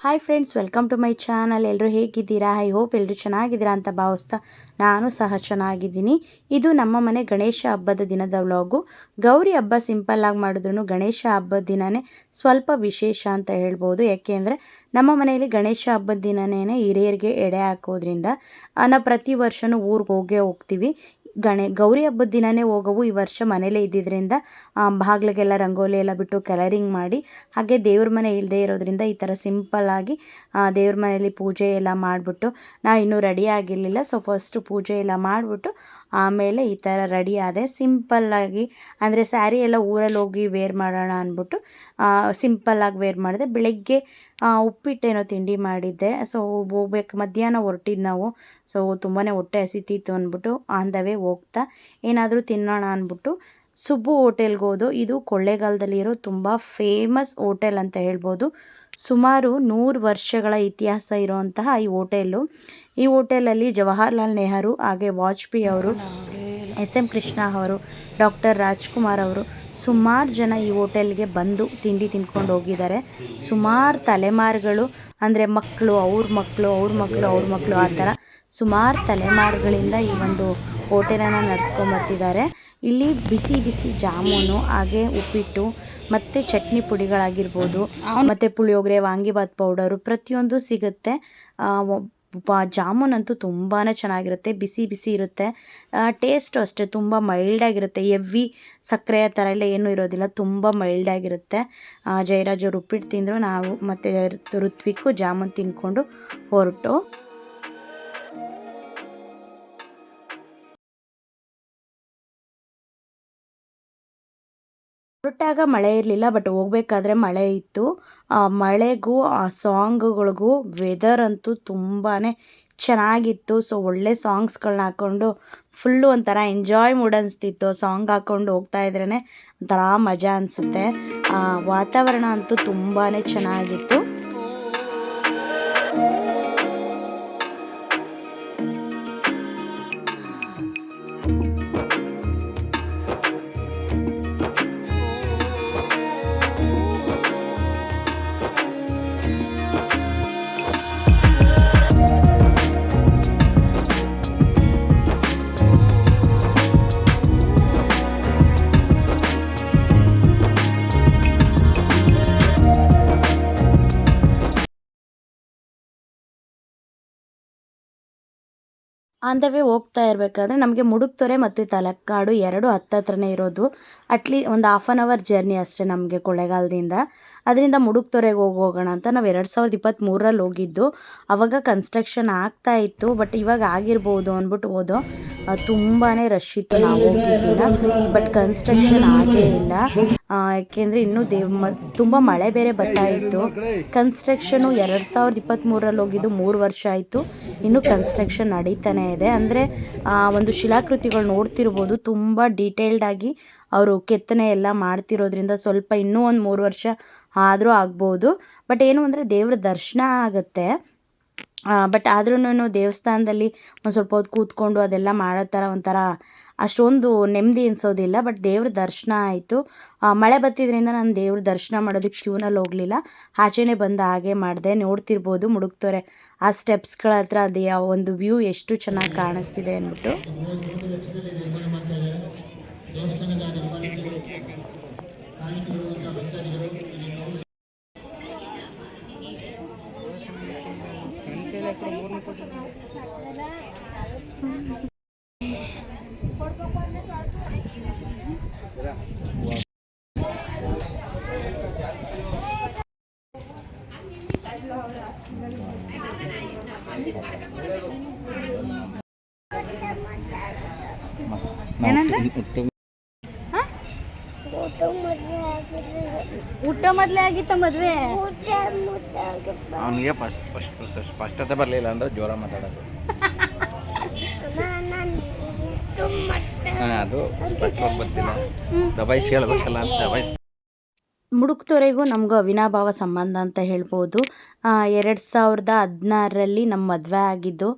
Hi friends welcome to my channel ಎಲ್ಲರೂ ಹೇಗಿದ್ದೀರಾ? I hope ಎಲ್ಲರೂ ಚೆನ್ನಾಗಿದ್ದೀರಾ ಅಂತ ಭಾವಿಸ್ತಾ ನಾನು ಸಹ ಚೆನ್ನಾಗಿದ್ದೀನಿ. ಇದು ನಮ್ಮ ಮನೆ ಗಣೇಶ ಹಬ್ಬದ ದಿನದ ವ್ಲಾಗು ಗೌರಿ ಹಬ್ಬ ಸಿಂಪಲ್ಲಾಗಿ ಮಾಡಿದ್ರು ಗಣೇಶ ಹಬ್ಬದ ದಿನವೇ ಸ್ವಲ್ಪ ವಿಶೇಷ ಅಂತ ಹೇಳ್ಬೋದು. ಯಾಕೆಂದರೆ ನಮ್ಮ ಮನೆಯಲ್ಲಿ ಗಣೇಶ ಹಬ್ಬದ ದಿನನೇ ಹಿರಿಯರಿಗೆ ಎಡೆ ಹಾಕೋದ್ರಿಂದ ನಾವು ಪ್ರತಿ ವರ್ಷವೂ ಊರಿಗೆ ಹೋಗೇ ಹೋಗ್ತೀವಿ. ಗಣೆ, ಗೌರಿ ಹಬ್ಬದ ದಿನವೇ ಹೋಗವು ಈ ವರ್ಷ ಮನೇಲೇ ಇದ್ದಿದ್ದರಿಂದ ಬಾಗಿಲಿಗೆಲ್ಲ ರಂಗೋಲಿ ಎಲ್ಲ ಬಿಟ್ಟು ಕಲರಿಂಗ್ ಮಾಡಿ, ಹಾಗೆ ದೇವ್ರ ಮನೆ ಇಲ್ಲದೆ ಇರೋದ್ರಿಂದ ಈ ಥರ ಸಿಂಪಲ್ಲಾಗಿ ದೇವ್ರ ಮನೆಯಲ್ಲಿ ಪೂಜೆ ಎಲ್ಲ ಮಾಡಿಬಿಟ್ಟು, ನಾ ಇನ್ನೂ ರೆಡಿ ಆಗಿರಲಿಲ್ಲ. ಸೊ ಫಸ್ಟು ಪೂಜೆ ಎಲ್ಲ ಮಾಡಿಬಿಟ್ಟು ಆಮೇಲೆ ಈ ಥರ ರೆಡಿ ಆದೆ. ಸಿಂಪಲ್ಲಾಗಿ ಅಂದರೆ ಸ್ಯಾರಿ ಎಲ್ಲ ಊರಲ್ಲಿ ಹೋಗಿ ವೇರ್ ಮಾಡೋಣ ಅಂದ್ಬಿಟ್ಟು ಸಿಂಪಲ್ಲಾಗಿ ವೇರ್ ಮಾಡಿದೆ. ಬೆಳಗ್ಗೆ ಉಪ್ಪಿಟ್ಟೇನೋ ತಿಂಡಿ ಮಾಡಿದ್ದೆ. ಸೊ ಹೋಗ್ಬೇಕು. ಮಧ್ಯಾಹ್ನ ಹೊರಟಿದ್ದು ನಾವು. ಸೊ ತುಂಬಾ ಹೊಟ್ಟೆ ಹಸಿತಿತ್ತು ಅಂದ್ಬಿಟ್ಟು ಆನ್ ಹೋಗ್ತಾ, ಏನಾದರೂ ತಿನ್ನೋಣ ಅಂದ್ಬಿಟ್ಟು ಸುಬ್ಬು ಹೋಟೆಲ್ಗೆ ಹೋದು. ಇದು ಕೊಳ್ಳೇಗಾಲದಲ್ಲಿರೋ ತುಂಬ ಫೇಮಸ್ ಹೋಟೆಲ್ ಅಂತ ಹೇಳ್ಬೋದು. ಸುಮಾರು ನೂರು ವರ್ಷಗಳ ಇತಿಹಾಸ ಇರುವಂತಹ ಈ ಹೋಟೆಲು ಈ ಹೋಟೆಲಲ್ಲಿ ಜವಾಹರ್ಲಾಲ್ ನೆಹರು ಹಾಗೆ ವಾಜಪೇಯಿ ಅವರು, ಎಸ್ ಎಂ ಕೃಷ್ಣ ಅವರು, ಡಾಕ್ಟರ್ ರಾಜ್ಕುಮಾರ್ ಅವರು ಸುಮಾರು ಜನ ಈ ಹೋಟೆಲ್ಗೆ ಬಂದು ತಿಂಡಿ ತಿನ್ಕೊಂಡು ಹೋಗಿದ್ದಾರೆ. ಸುಮಾರು ತಲೆಮಾರುಗಳು, ಅಂದರೆ ಮಕ್ಕಳು ಅವ್ರ ಮಕ್ಕಳು ಅವ್ರ ಮಕ್ಕಳು ಅವ್ರ ಮಕ್ಕಳು ಆ ಥರ ಸುಮಾರು ತಲೆಮಾರುಗಳಿಂದ ಈ ಒಂದು ಹೋಟೆಲನ್ನು ನಡೆಸ್ಕೊಂಬರ್ತಿದ್ದಾರೆ ಇಲ್ಲಿ ಬಿಸಿ ಬಿಸಿ ಜಾಮೂನು ಹಾಗೆ ಉಪ್ಪಿಟ್ಟು ಮತ್ತು ಚಟ್ನಿ ಪುಡಿಗಳಾಗಿರ್ಬೋದು ಮತ್ತು ಪುಳಿಯೋಗರೆ ವಾಂಗಿಬಾತ್ ಪೌಡರು ಪ್ರತಿಯೊಂದು ಸಿಗುತ್ತೆ. ಜಾಮೂನ್ ಅಂತೂ ತುಂಬಾ ಚೆನ್ನಾಗಿರುತ್ತೆ ಬಿಸಿ ಬಿಸಿ ಇರುತ್ತೆ. ಟೇಸ್ಟು ಅಷ್ಟೇ ತುಂಬ ಮೈಲ್ಡಾಗಿರುತ್ತೆ ಎವ್ವಿ ಸಕ್ಕರೆ ಥರ ಎಲ್ಲ ಏನೂ ಇರೋದಿಲ್ಲ ತುಂಬ ಮೈಲ್ಡಾಗಿರುತ್ತೆ ಜಯರಾಜ್ ಅವರು ಉಪ್ಪಿಟ್ಟು ತಿಂದರು ನಾವು ಮತ್ತು ಋತ್ವಿಕ್ಕು ಜಾಮೂನ್ ತಿನ್ಕೊಂಡು ಹೊರಟು. ಹೊರಟಾಗ ಮಳೆ ಇರಲಿಲ್ಲ ಬಟ್ ಹೋಗ್ಬೇಕಾದ್ರೆ ಮಳೆ ಇತ್ತು. ಆ ಮಳೆಗೂ, ಆ ಸಾಂಗ್ಗಳಿಗೂ ವೆದರ್ ಅಂತೂ ತುಂಬಾ ಚೆನ್ನಾಗಿತ್ತು. ಸೊ ಒಳ್ಳೆ ಸಾಂಗ್ಸ್ಗಳನ್ನ ಹಾಕ್ಕೊಂಡು ಫುಲ್ಲು ಒಂಥರ ಎಂಜಾಯ್ ಮೂಡ್ ಅನಿಸ್ತಿತ್ತು. ಸಾಂಗ್ ಹಾಕ್ಕೊಂಡು ಹೋಗ್ತಾ ಇದ್ರೇ ಒಂಥರ ಮಜಾ ಅನಿಸುತ್ತೆ. ವಾತಾವರಣ ಅಂತೂ ತುಂಬಾ ಚೆನ್ನಾಗಿತ್ತು. ಆನ್ ಹೋಗ್ತಾ ಇರಬೇಕಾದ್ರೆ ನಮಗೆ ಮುಡುಕ್ತೊರೆ ಮತ್ತು ತಲಕ್ಕಾಡು ಎರಡು ಹತ್ತತ್ರನೇ ಇರೋದು. ಅಟ್ಲೀ ಒಂದು ಹಾಫ್ ಆನ್ ಅವರ್ ಜರ್ನಿ ಅಷ್ಟೇ ನಮಗೆ ಕೊಳ್ಳೇಗಾಲದಿಂದ ಅದರಿಂದ ಮುಡುಕ್ತೊರೆಗೆ ಹೋಗಿ ಹೋಗೋಣ ಅಂತ ನಾವು ಎರಡು ಸಾವಿರದ ಇಪ್ಪತ್ತ್ಮೂರರಲ್ಲಿ ಹೋಗಿದ್ದು. ಆವಾಗ ಕನ್ಸ್ಟ್ರಕ್ಷನ್ ಆಗ್ತಾ ಇತ್ತು ಬಟ್ ಇವಾಗ ಆಗಿರ್ಬೋದು ಅಂದ್ಬಿಟ್ಟು ಹೋದೋ ತುಂಬಾ ರಶ್ ಇತ್ತು ನಾವು ಹೋಗಿದ್ದಿಲ್ಲ ಬಟ್ ಕನ್ಸ್ಟ್ರಕ್ಷನ್ ಆಗೇ ಇಲ್ಲ. ಯಾಕೆಂದರೆ ಇನ್ನೂ ದೇವ್ ಮ, ತುಂಬ ಮಳೆ ಬೇರೆ ಬರ್ತಾ ಇತ್ತು. ಕನ್ಸ್ಟ್ರಕ್ಷನು ಎರಡು ಸಾವಿರದ ಇಪ್ಪತ್ತ್ಮೂರರಲ್ಲಿ ಹೋಗಿದ್ದು ಮೂರು ವರ್ಷ ಆಯಿತು. ಇನ್ನೂ ಕನ್ಸ್ಟ್ರಕ್ಷನ್ ನಡೀತಾನೆ ಇದೆ. ಅಂದರೆ ಒಂದು ಶಿಲಾಕೃತಿಗಳು ನೋಡ್ತಿರ್ಬೋದು. ತುಂಬ ಡೀಟೇಲ್ಡಾಗಿ ಅವರು ಕೆತ್ತನೆ ಎಲ್ಲ ಮಾಡ್ತಿರೋದ್ರಿಂದ ಸ್ವಲ್ಪ ಇನ್ನೂ ಒಂದು ಮೂರು ವರ್ಷ ಆದರೂ ಆಗ್ಬೋದು. ಬಟ್ ಏನು ಅಂದರೆ ದೇವ್ರ ದರ್ಶನ ಆಗುತ್ತೆ. ಬಟ್ ಆದ್ರೂ ದೇವಸ್ಥಾನದಲ್ಲಿ ಒಂದು ಸ್ವಲ್ಪ ಹೊತ್ತು ಕೂತ್ಕೊಂಡು ಅದೆಲ್ಲ ಮಾಡೋ ಥರ ಒಂಥರ ಅಷ್ಟೊಂದು ನೆಮ್ಮದಿ ಅನಿಸೋದಿಲ್ಲ. ಬಟ್ ದೇವ್ರ ದರ್ಶನ ಆಯಿತು. ಮಳೆ ಬತ್ತಿದ್ರಿಂದ ನಾನು ದೇವ್ರ ದರ್ಶನ ಮಾಡೋದಕ್ಕೆ ಕ್ಯೂನಲ್ಲಿ ಹೋಗಲಿಲ್ಲ. ಆಚೆನೇ ಬಂದು ಹಾಗೆ ಮಾಡಿದೆ. ನೋಡ್ತಿರ್ಬೋದು ಮುಡುಕ್ತಾರೆ ಆ ಸ್ಟೆಪ್ಸ್ಗಳ ಹತ್ರ ಅದು ಯಾವ ಒಂದು ವ್ಯೂ ಎಷ್ಟು ಚೆನ್ನಾಗಿ ಕಾಣಿಸ್ತಿದೆ ಅಂದ್ಬಿಟ್ಟು ಊಟ ಮೊದಲೇ ಆಗಿತ್ತ ಮದ್ವೆ? ಅವನಿಗೆ ಫಸ್ಟ್ ಫಸ್ಟ್ ಸ್ಪಷ್ಟತೆ ಬರಲಿಲ್ಲ ಅಂದ್ರೆ ಜೋರ ಮಾತಾಡೋದು. ಹಾ, ಅದು ಸ್ಪಷ್ಟವಾಗಿ ಬರ್ತಿಲ್ಲ ದಬಾಯಿಸಿ ಹೇಳ್ಬೇಕಲ್ಲ ಅಂತ ದಬಾಯಿಸಿ ಮುಡುಕ್ತೊರೆಗೂ ನಮಗೂ ಅವಿನಾಭಾವ ಸಂಬಂಧ ಅಂತ ಹೇಳ್ಬೋದು. ಎರಡು ಸಾವಿರದ ಹದಿನಾರರಲ್ಲಿ ನಮ್ಮ ಮದುವೆ ಆಗಿದ್ದು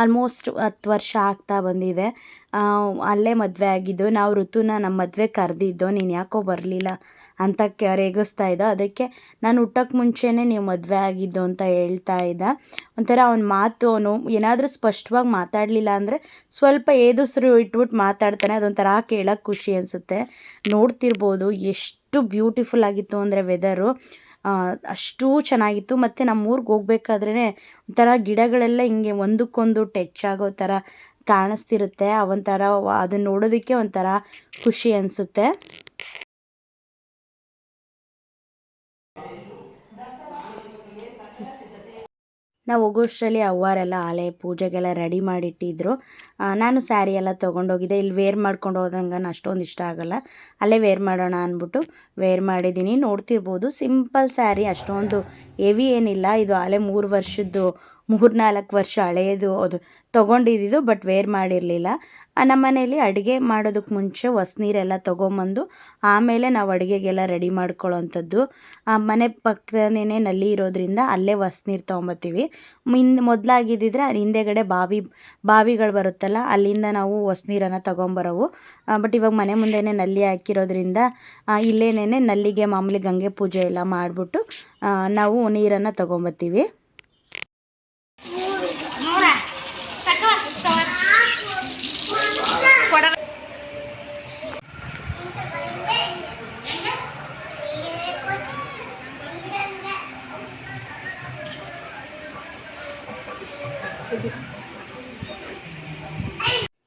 ಆಲ್ಮೋಸ್ಟ್ ಹತ್ತು ವರ್ಷ ಆಗ್ತಾ ಬಂದಿದೆ. ಅಲ್ಲೇ ಮದುವೆ ಆಗಿದ್ದು, ನಾವು ಋತುನ ನಮ್ಮ ಮದುವೆ ಕರೆದಿದ್ದು, ನೀನು ಯಾಕೋ ಬರಲಿಲ್ಲ ಅಂತ ಕ, ರೇಗಿಸ್ತಾ ಇದ್ದ, ಅದಕ್ಕೆ ನಾನು ಹುಟ್ಟೋಕ್ಕೆ ಮುಂಚೆನೇ ನೀವು ಮದುವೆ ಆಗಿದ್ದು ಅಂತ ಹೇಳ್ತಾ ಇದ್ದ. ಒಂಥರ ಅವನ ಮಾತು, ಅವನು ಏನಾದರೂ ಸ್ಪಷ್ಟವಾಗಿ ಮಾತಾಡಲಿಲ್ಲ ಅಂದರೆ ಸ್ವಲ್ಪ ಏದುಸ್ರು ಇಟ್ಬಿಟ್ಟು ಮಾತಾಡ್ತಾನೆ, ಅದೊಂಥರ ಕೇಳೋಕ್ಕೆ ಖುಷಿ ಅನಿಸುತ್ತೆ. ನೋಡ್ತಿರ್ಬೋದು, ಎಷ್ಟು ಬ್ಯೂಟಿಫುಲ್ ಆಗಿತ್ತು ಅಂದರೆ ವೆದರು. ಅಷ್ಟು ಚೆನ್ನಾಗಿತ್ತು. ಮತ್ತು ನಮ್ಮ ಊರಿಗೆ ಹೋಗ್ಬೇಕಾದ್ರೇ ಒಂಥರ ಗಿಡಗಳೆಲ್ಲ ಹಿಂಗೆ ಒಂದಕ್ಕೊಂದು ಟಚ್ ಆಗೋ ಥರ ಕಾಣಿಸ್ತಿರುತ್ತೆ, ಒಂಥರ ಅದನ್ನ ನೋಡೋದಕ್ಕೆ ಒಂಥರ ಖುಷಿ ಅನಿಸುತ್ತೆ. ನಾವು ಹೋಗೋಷ್ಟರಲ್ಲಿ ಅವ್ವಾರೆಲ್ಲ ಆಲೆ ಪೂಜೆಗೆಲ್ಲ ರೆಡಿ ಮಾಡಿಟ್ಟಿದ್ರು. ನಾನು ಸ್ಯಾರಿ ಎಲ್ಲ ತೊಗೊಂಡೋಗಿದ್ದೆ. ಇಲ್ಲಿ ವೇರ್ ಮಾಡ್ಕೊಂಡು ಹೋದಂಗೆ ಅಷ್ಟೊಂದು ಇಷ್ಟ ಆಗೋಲ್ಲ. ಅಲ್ಲೇ ವೇರ್ ಮಾಡೋಣ ಅಂದ್ಬಿಟ್ಟು ವೇರ್ ಮಾಡಿದ್ದೀನಿ. ನೋಡ್ತಿರ್ಬೋದು, ಸಿಂಪಲ್ ಸ್ಯಾರಿ, ಅಷ್ಟೊಂದು ಹೆವಿ ಏನಿಲ್ಲ. ಇದು ಆಲೆ ಮೂರು ವರ್ಷದ್ದು ಮೂರು ನಾಲ್ಕು ವರ್ಷ ಹಳೆಯದು ಅದು ತೊಗೊಂಡಿದ್ದು ಬಟ್ ವೇರ್ ಮಾಡಿರಲಿಲ್ಲ. ನಮ್ಮ ಮನೇಲಿ ಅಡುಗೆ ಮಾಡೋದಕ್ಕೆ ಮುಂಚೆ ಹೊಸ್ನೀರೆಲ್ಲ ತೊಗೊಂಬಂದು, ಆಮೇಲೆ ನಾವು ಅಡುಗೆಗೆಲ್ಲ ರೆಡಿ ಮಾಡ್ಕೊಳ್ಳೋವಂಥದ್ದು ಮನೆ ಪಕ್ಕನೇ ನಲ್ಲಿ ಇರೋದ್ರಿಂದ ಅಲ್ಲೇ ಹೊಸ್ನೀರು ತೊಗೊಂಬತ್ತೀವಿ. ಹಿಂದೆ ಮೊದಲಾಗಿದ್ದಿದ್ರೆ ಹಿಂದೆಗಡೆ ಬಾವಿ, ಬಾವಿಗಳು ಬರುತ್ತಲ್ಲ, ಅಲ್ಲಿಂದ ನಾವು ಹೊಸ್ನೀರನ್ನು ತೊಗೊಂಬರೋವು. ಬಟ್ ಇವಾಗ ಮನೆ ಮುಂದೆನೇ ನಲ್ಲಿ ಹಾಕಿರೋದ್ರಿಂದ ಇಲ್ಲೇನೇ ನಲ್ಲಿಗೆ ಮಾಮೂಲಿ ಗಂಗೆ ಪೂಜೆ ಎಲ್ಲ ಮಾಡಿಬಿಟ್ಟು ನಾವು ನೀರನ್ನು ತೊಗೊಂಬತ್ತೀವಿ.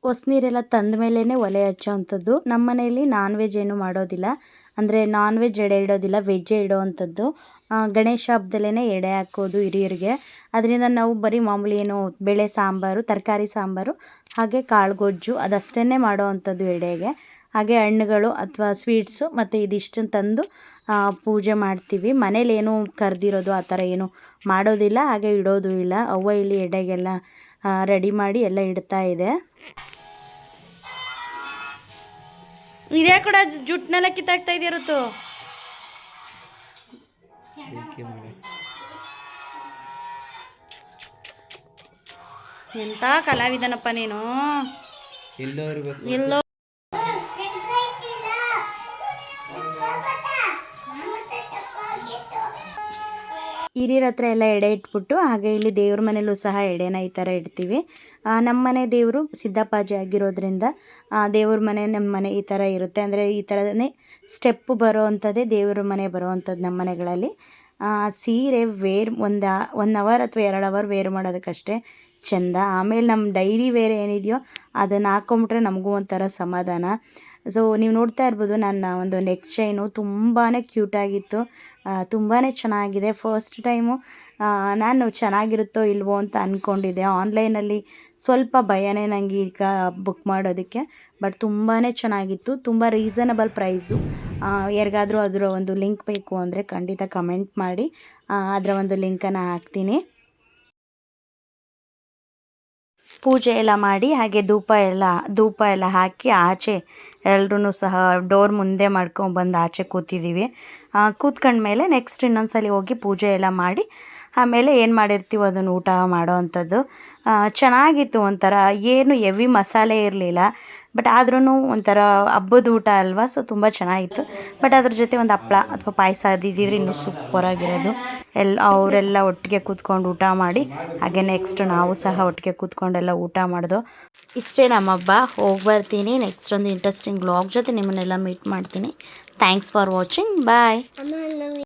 ಹೊಸ್ನೀರೆಲ್ಲ ತಂದ ಮೇಲೇ ಒಲೆ ಹಚ್ಚೋ ಅಂಥದ್ದು ನಮ್ಮ ಮನೆಯಲ್ಲಿ ನಾನ್ ವೆಜ್ ಏನು ಮಾಡೋದಿಲ್ಲ. ಅಂದರೆ ನಾನ್ ವೆಜ್ ಎಡೆ ಇಡೋದಿಲ್ಲ ವೆಜ್ಜೇ ಇಡೋ ಅಂಥದ್ದು ಆ, ಗಣೇಶ ಹಬ್ಬದಲ್ಲೇ ಎಡೆ ಹಾಕೋದು ಹಿರಿಯರಿಗೆ. ಅದರಿಂದ ನಾವು ಬರೀ ಮಾಮೂಲಿ ಏನು ಬೇಳೆ ಸಾಂಬಾರು ತರಕಾರಿ ಸಾಂಬಾರು ಹಾಗೆ ಕಾಳು ಗೊಜ್ಜು ಅದಷ್ಟೇ ಮಾಡೋ ಅಂಥದ್ದು ಎಡೆಗೆ. ಹಾಗೆ ಹಣ್ಣುಗಳು ಅಥವಾ ಸ್ವೀಟ್ಸು ಮತ್ತು ಇದಿಷ್ಟನ್ನು ತಂದು ಪೂಜೆ ಮಾಡ್ತೀವಿ. ಮನೇಲಿ ಏನು ಕರೆದಿರೋದು ಆ ಥರ ಏನು ಮಾಡೋದಿಲ್ಲ ಹಾಗೆ ಇಡೋದು ಇಲ್ಲ. ಅವ್ವ ಇಲ್ಲಿ ಎಡೆಗೆಲ್ಲ ರೆಡಿ ಮಾಡಿ ಎಲ್ಲ ಇಡ್ತಾ ಇದೆ. ಇದೇ ಕೂಡ ಜುಟ್ನೆಲ್ಲ ಕಿತ್ತಾಕ್ತಾ ಇದೆಯಾ ಋತು. ಎಂತ ಕಲಾವಿದನಪ್ಪ ನೀನು? ಎಲ್ಲೋ ಹಿರಿಯರ ಹತ್ರ ಎಲ್ಲ ಎಡೆ ಇಟ್ಬಿಟ್ಟು, ಹಾಗೆ ಇಲ್ಲಿ ದೇವ್ರ ಮನೇಲೂ ಸಹ ಎಡೆನ ಈ ಥರ ಇಡ್ತೀವಿ. ನಮ್ಮ ಮನೆ ದೇವರು ಸಿದ್ದಪ್ಪಾಜಿ ಆಗಿರೋದ್ರಿಂದ ದೇವ್ರ ಮನೆ ನಮ್ಮ ಮನೆ ಈ ಥರ ಇರುತ್ತೆ. ಅಂದರೆ ಈ ಥರನೇ ಸ್ಟೆಪ್ಪು ಬರೋ ಅಂಥದ್ದೇ ದೇವ್ರ ಮನೆ ಬರೋ ಅಂಥದ್ದು ನಮ್ಮ ಮನೆಗಳಲ್ಲಿ. ಸೀರೆ ವೇರ್ ಒಂದು ಒನ್ ಅವರ್ ಅಥವಾ ಎರಡು ಅವರ್ ವೇರ್ ಮಾಡೋದಕ್ಕಷ್ಟೇ. ಚೆಂದ. ಆಮೇಲೆ ನಮ್ಮ ಡೈರಿ ವೇರ್ ಏನಿದೆಯೋ ಅದನ್ನು ಹಾಕೊಂಬಿಟ್ರೆ ನಮಗೂ ಒಂಥರ ಸಮಾಧಾನ. ಸೊ ನೀವು ನೋಡ್ತಾ ಇರ್ಬೋದು ನನ್ನ ಒಂದು ನೆಕ್ ಚೈನು ತುಂಬಾ ಕ್ಯೂಟಾಗಿತ್ತು ತುಂಬಾ ಚೆನ್ನಾಗಿದೆ. ಫಸ್ಟ್ ಟೈಮು ನಾನು ಚೆನ್ನಾಗಿರುತ್ತೋ ಇಲ್ವೋ ಅಂತ ಅಂದ್ಕೊಂಡಿದ್ದೆ ಆನ್ಲೈನಲ್ಲಿ ಸ್ವಲ್ಪ ಭಯನೇ ನನಗೆ ಈಗ ಬುಕ್ ಮಾಡೋದಕ್ಕೆ ಬಟ್ ತುಂಬಾ ಚೆನ್ನಾಗಿತ್ತು. ತುಂಬ ರೀಸನಬಲ್ ಪ್ರೈಸು ಯಾರಿಗಾದರೂ ಅದರ ಒಂದು ಲಿಂಕ್ ಬೇಕು ಅಂದರೆ ಖಂಡಿತ ಕಮೆಂಟ್ ಮಾಡಿ. ಅದರ ಒಂದು ಲಿಂಕನ್ನು ಹಾಕ್ತೀನಿ. ಪೂಜೆ ಎಲ್ಲ ಮಾಡಿ, ಹಾಗೆ ಧೂಪ ಎಲ್ಲ ಧೂಪ ಎಲ್ಲ ಹಾಕಿ ಆಚೆ ಎಲ್ರೂ ಸಹ ಡೋರ್ ಮುಂದೆ ಮಾಡ್ಕೊಂಬಂದು ಆಚೆ ಕೂತಿದ್ದೀವಿ ಕೂತ್ಕೊಂಡ್ಮೇಲೆ ನೆಕ್ಸ್ಟ್ ಇನ್ನೊಂದ್ಸಲಿ ಹೋಗಿ ಪೂಜೆ ಎಲ್ಲ ಮಾಡಿ, ಆಮೇಲೆ ಏನು ಮಾಡಿರ್ತೀವಿ ಅದನ್ನು ಊಟ ಮಾಡೋ ಅಂಥದ್ದು. ಚೆನ್ನಾಗಿತ್ತು ಒಂಥರ, ಏನು ಹೆವಿ ಮಸಾಲೆ ಇರಲಿಲ್ಲ. ಬಟ್ ಆದ್ರೂ ಒಂಥರ ಹಬ್ಬದ ಊಟ ಅಲ್ವಾ ಸೊ ತುಂಬ ಚೆನ್ನಾಗಿತ್ತು. ಬಟ್ ಅದ್ರ ಜೊತೆ ಒಂದು ಹಪ್ಳ ಅಥವಾ ಪಾಯಸ ಅದಿದ್ದಿದ್ರೆ ಇನ್ನೂ ಸೂಪರಾಗಿರೋದು ಎಲ್ಲ ಅವರೆಲ್ಲ ಒಟ್ಟಿಗೆ ಕೂತ್ಕೊಂಡು ಊಟ ಮಾಡಿ ಹಾಗೆ ನೆಕ್ಸ್ಟ್ ನಾವು ಸಹ ಒಟ್ಟಿಗೆ ಕೂತ್ಕೊಂಡೆಲ್ಲ ಊಟ ಮಾಡಿದೋ. ಇಷ್ಟೇ ನಮ್ಮ ಹಬ್ಬ ಹೋಗಿ ಬರ್ತೀನಿ ನೆಕ್ಸ್ಟ್ ಒಂದು ಇಂಟ್ರೆಸ್ಟಿಂಗ್ ಬ್ಲಾಗ್ ಜೊತೆ ನಿಮ್ಮನ್ನೆಲ್ಲ ಮೀಟ್ ಮಾಡ್ತೀನಿ. Thanks for watching bye